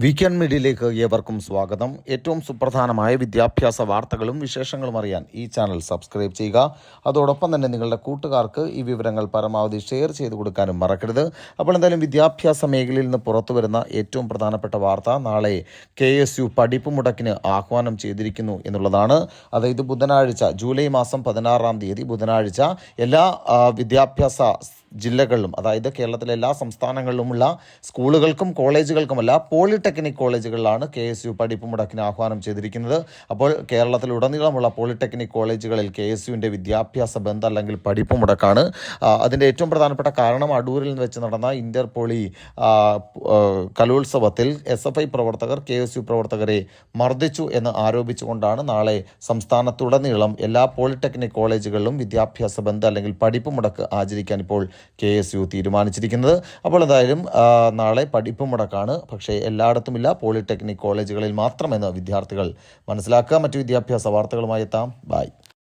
Weekend മീഡിയയിലേക്ക് ഏവർക്കും സ്വാഗതം. ഏറ്റവും സുപ്രധാനമായ വിദ്യാഭ്യാസ വാർത്തകളും വിശേഷങ്ങളും അറിയാൻ ഈ ചാനൽ സബ്സ്ക്രൈബ് ചെയ്യുക. അതോടൊപ്പം തന്നെ നിങ്ങളുടെ കൂട്ടുകാർക്ക് ഈ വിവരങ്ങൾ പരമാവധി ഷെയർ ചെയ്ത് കൊടുക്കാനും മറക്കരുത്. അപ്പോൾ എന്തായാലും വിദ്യാഭ്യാസ മേഖലയിൽ നിന്ന് പുറത്തു വരുന്ന ഏറ്റവും പ്രധാനപ്പെട്ട വാർത്ത നാളെ കെ എസ് യു പഠിപ്പ് മുടക്കിന് ആഹ്വാനം ചെയ്തിരിക്കുന്നു എന്നുള്ളതാണ്. അതായത് ബുധനാഴ്ച ജൂലൈ മാസം പതിനാറാം തീയതി ബുധനാഴ്ച എല്ലാ വിദ്യാഭ്യാസ ജില്ലകളിലും അതായത് കേരളത്തിലെ എല്ലാ സംസ്ഥാനങ്ങളിലുമുള്ള സ്കൂളുകൾക്കും കോളേജുകൾക്കുമല്ല പോളിടെക്നിക് കോളേജുകളിലാണ് കെ എസ് യു പഠിപ്പ് മുടക്കിന് ആഹ്വാനം ചെയ്തിരിക്കുന്നത്. അപ്പോൾ കേരളത്തിലുടനീളമുള്ള പോളിടെക്നിക് കോളേജുകളിൽ കെ എസ് യുവിന്റെ വിദ്യാഭ്യാസ ബന്ധം അല്ലെങ്കിൽ പഠിപ്പ് മുടക്കാണ്. അതിന്റെ ഏറ്റവും പ്രധാനപ്പെട്ട കാരണം അടൂരിൽ നിന്ന് വെച്ച് നടന്ന ഇന്റർ പോളി കലോത്സവത്തിൽ എസ് എഫ് ഐ പ്രവർത്തകർ കെ എസ് യു പ്രവർത്തകരെ മർദ്ദിച്ചു എന്ന് ആരോപിച്ചുകൊണ്ടാണ് നാളെ സംസ്ഥാനത്തുടനീളം എല്ലാ പോളിടെക്നിക് കോളേജുകളിലും വിദ്യാഭ്യാസ ബന്ധം അല്ലെങ്കിൽ പഠിപ്പ് മുടക്ക് ആചരിക്കാൻ ഇപ്പോൾ കെ എസ് യു തീരുമാനിച്ചിരിക്കുന്നത്. അപ്പോൾ എന്തായാലും നാളെ പഠിപ്പ് മുടക്കാണ്. പക്ഷേ എല്ലായിടത്തുമില്ല. പോളിടെക്നിക് കോളേജുകളിൽ മാത്രമെന്ന് വിദ്യാർത്ഥികൾ മനസ്സിലാക്കുക. മറ്റു വിദ്യാഭ്യാസ വാർത്തകളുമായി എത്താം. ബൈ.